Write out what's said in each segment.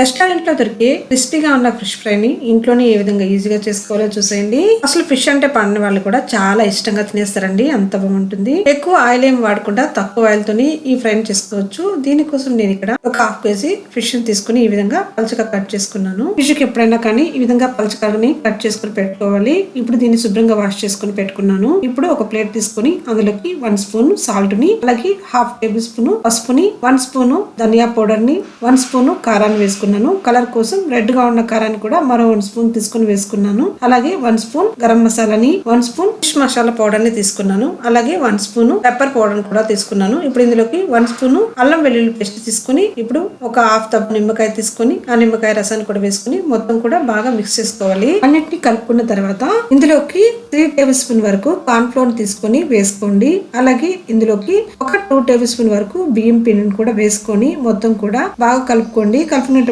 రెస్టారెంట్లో దొరికే క్రిస్పీగా ఉన్న ఫిష్ ఫ్రైని ఇంట్లోనే ఏ విధంగా ఈజీగా చేసుకోవాలో చూసేయండి. అసలు ఫిష్ అంటే పండిన వాళ్ళు కూడా చాలా ఇష్టంగా తినేస్తారండి. అంత బాగుంటుంది. ఎక్కువ ఆయిల్ ఏం వాడకుండా తక్కువ ఆయిల్ తోని ఈ ఫ్రైని చేసుకోవచ్చు. దీనికోసం నేను ఇక్కడ ఒక హాఫ్ కేజీ ఫిష్ని తీసుకుని ఈ విధంగా పలుచగా కట్ చేసుకున్నాను. ఫిష్కి ఎప్పుడైనా కానీ ఈ విధంగా పలుచగాని కట్ చేసుకుని పెట్టుకోవాలి. ఇప్పుడు దీన్ని శుభ్రంగా వాష్ చేసుకుని పెట్టుకున్నాను. ఇప్పుడు ఒక ప్లేట్ తీసుకుని అందులోకి వన్ స్పూన్ సాల్ట్ని అలాగే హాఫ్ టేబుల్ స్పూన్ పసుపుని వన్ స్పూన్ ధనియా పౌడర్ని వన్ స్పూన్ కారాన్ని వేసుకున్నాను కలర్ కోసం రెడ్గా ఉన్న కారాన్ని కూడా మరో వన్ స్పూన్ తీసుకుని వేసుకున్నాను. అలాగే వన్ స్పూన్ గరం మసాలాని వన్ స్పూన్ ఫిష్ మసాలా పౌడర్ని తీసుకున్నాను. అలాగే వన్ స్పూన్ పెప్పర్ పౌడర్ కూడా తీసుకున్నాను. ఇప్పుడు ఇందులోకి వన్ స్పూన్ అల్లం వెల్లుల్లి పేస్ట్ తీసుకుని ఇప్పుడు ఒక హాఫ్ తప్పు నిమ్మకాయ తీసుకుని ఆ నిమ్మకాయ రసాన్ని కూడా వేసుకుని మొత్తం కూడా బాగా మిక్స్ చేసుకోవాలి. అన్నిటిని కలుపుకున్న తర్వాత ఇందులోకి త్రీ టేబుల్ స్పూన్ వరకు కార్న్ ఫ్లోర్ తీసుకొని వేసుకోండి. అలాగే ఇందులోకి ఒక టూ టేబుల్ స్పూన్ వరకు బియ్యం పిండిని కూడా వేసుకొని మొత్తం కూడా బాగా కలుపుకోండి.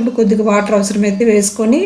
కలుపుకునేటప్పుడు కొద్దిగా వాటర్ అవసరమైతే వేసుకొని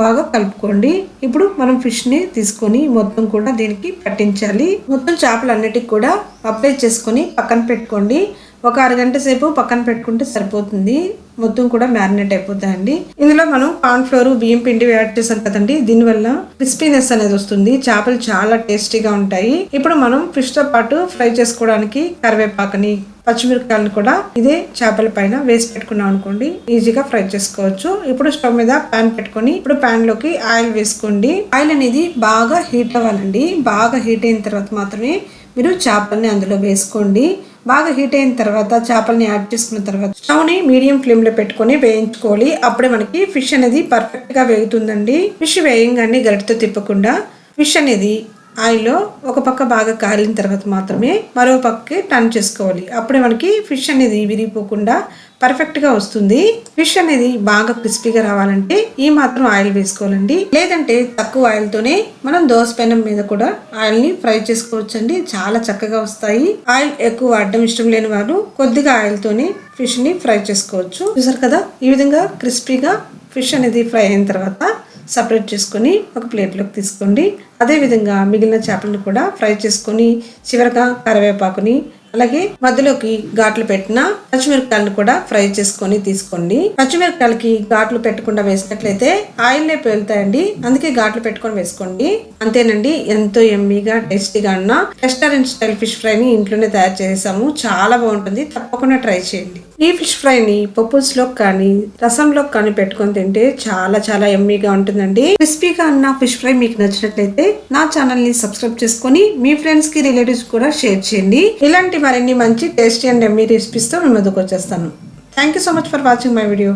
బాగా కలుపుకోండి. ఇప్పుడు మనం ఫిష్ని తీసుకొని మొత్తం కూడా దీనికి పట్టించాలి. మొత్తం చేపలు అన్నిటికి కూడా అప్లై చేసుకొని పక్కన పెట్టుకోండి. ఒక అరగంట సేపు పక్కన పెట్టుకుంటే సరిపోతుంది. మొత్తం కూడా మ్యారినేట్ అయిపోతాయండి. ఇందులో మనం కార్న్ ఫ్లోర్ బియ్యం పిండి యాడ్ చేసాం కదండి దీనివల్ల క్రిస్పీనెస్ అనేది వస్తుంది. చేపలు చాలా టేస్టీగా ఉంటాయి. ఇప్పుడు మనం ఫిష్తో పాటు ఫ్రై చేసుకోవడానికి కరివేపాకుని పచ్చిమిరపకాయలను కూడా ఇదే చేపల పైన వేసి పెట్టుకున్నాం అనుకోండి ఈజీగా ఫ్రై చేసుకోవచ్చు. ఇప్పుడు స్టవ్ మీద పాన్ పెట్టుకొని ఇప్పుడు ప్యాన్లోకి ఆయిల్ వేసుకోండి. ఆయిల్ అనేది బాగా హీట్ అవ్వాలండి. బాగా హీట్ అయిన తర్వాత మాత్రమే మీరు చేపల్ని అందులో వేసుకోండి. బాగా హీట్ అయిన తర్వాత చేపల్ని యాడ్ చేసుకున్న తర్వాత స్టవ్ని మీడియం ఫ్లేమ్లో పెట్టుకొని వేయించుకోవాలి. అప్పుడే మనకి ఫిష్ అనేది పర్ఫెక్ట్గా వేగుతుందండి. ఫిష్ వేయంగానే గరిటతో తిప్పకుండా ఫిష్ అనేది ఆయిల్లో ఒక పక్క బాగా కాలిన తర్వాత మాత్రమే మరో పక్కకి టర్న్ చేసుకోవాలి. అప్పుడే మనకి ఫిష్ అనేది విరిగిపోకుండా పర్ఫెక్ట్గా వస్తుంది. ఫిష్ అనేది బాగా క్రిస్పీగా రావాలంటే ఈ మాత్రం ఆయిల్ వేసుకోవాలండి. లేదంటే తక్కువ ఆయిల్తోనే మనం దోస పెనం మీద కూడా ఆయిల్ని ఫ్రై చేసుకోవచ్చండి. చాలా చక్కగా వస్తాయి. ఆయిల్ ఎక్కువ వాడడం ఇష్టం లేని వారు కొద్దిగా ఆయిల్తోనే ఫిష్ని ఫ్రై చేసుకోవచ్చు. చూసారు కదా? ఈ విధంగా క్రిస్పీగా ఫిష్ అనేది ఫ్రై అయిన తర్వాత సపరేట్ చేసుకొని ఒక ప్లేట్లోకి తీసుకోండి. అదేవిధంగా మిగిలిన చేపలను కూడా ఫ్రై చేసుకొని చివరగా కరివేపాకుని అలాగే మధ్యలోకి ఘాట్లు పెట్టిన పచ్చిమిరపకాయలను కూడా ఫ్రై చేసుకొని తీసుకోండి. పచ్చిమిరపకాయలకి ఘాట్లు పెట్టకుండా వేసినట్లయితే ఆయిల్నే పేలుతాయండి. అందుకే ఘాట్లు పెట్టుకొని వేసుకోండి. అంతేనండి ఎంతో ఎమ్మీగా టేస్టీగా ఉన్న రెస్టారెంట్ స్టైల్ ఫిష్ ఫ్రైని ఇంట్లోనే తయారు చేసాము చాలా బాగుంటుంది. తప్పకుండా ట్రై చేయండి. ఈ ఫిష్ ఫ్రైని పప్పుస్లో కానీ రసంలో కానీ పెట్టుకొని తింటే చాలా చాలా ఎమ్మీగా ఉంటుందండి. క్రిస్పీగా ఉన్న ఫిష్ ఫ్రై మీకు నచ్చినట్లయితే నా ఛానల్ని సబ్స్క్రైబ్ చేసుకొని మీ ఫ్రెండ్స్కి రిలేటివ్స్ కూడా షేర్ చేయండి. ఇలాంటి మరిన్ని మంచి టేస్టీ అండ్ ఎమ్మీ రెసిపీస్తో మీ ముందుకు వచ్చేస్తాను. Thank you so much for watching my video.